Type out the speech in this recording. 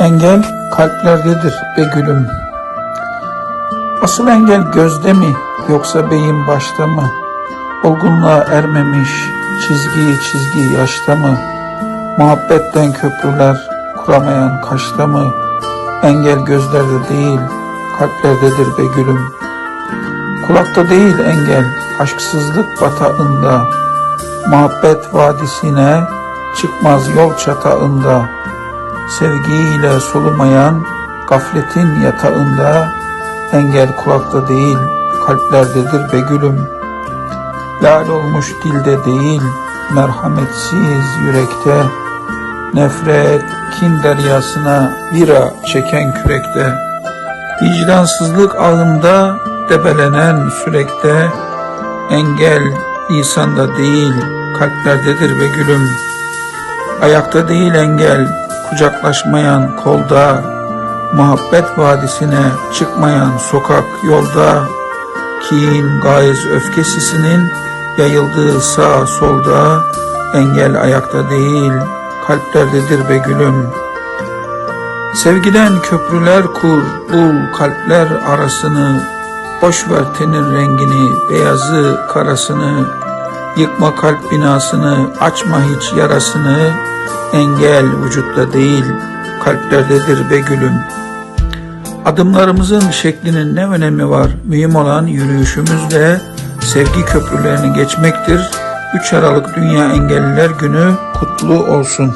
Engel kalplerdedir be gülüm. Asıl engel gözde mi yoksa beyin başta mı? Olgunluğa ermemiş çizgi çizgi yaşta mı? Muhabbetten köprüler kuramayan kaşta mı? Engel gözlerde değil kalplerdedir be gülüm. Kulakta değil engel aşksızlık batağında. Muhabbet vadisine çıkmaz yol çatağında. Sevgiyle solumayan gafletin yatağında engel kulakta değil kalplerdedir be gülüm. Lal olmuş dilde değil merhametsiz yürekte nefret kin deryasına bira çeken kürekte vicdansızlık ağında debelenen sürekte engel insanda değil kalplerdedir be gülüm. Ayakta değil engel, kucaklaşmayan kolda, muhabbet vadisine çıkmayan sokak yolda, kin, gayz, öfke sisinin yayıldığı sağ solda, engel ayakta değil, kalplerdedir be gülüm. Sevgiden köprüler kur, bul kalpler arasını, boş ver tenin rengini, beyazı, karasını, Yıkma kalp binasını, açma hiç yarasını, engel vücutta değil, kalplerdedir be gülüm. Adımlarımızın şeklinin ne önemi var? Mühim olan yürüyüşümüzle sevgi köprülerini geçmektir. 3 Aralık Dünya Engelliler Günü kutlu olsun.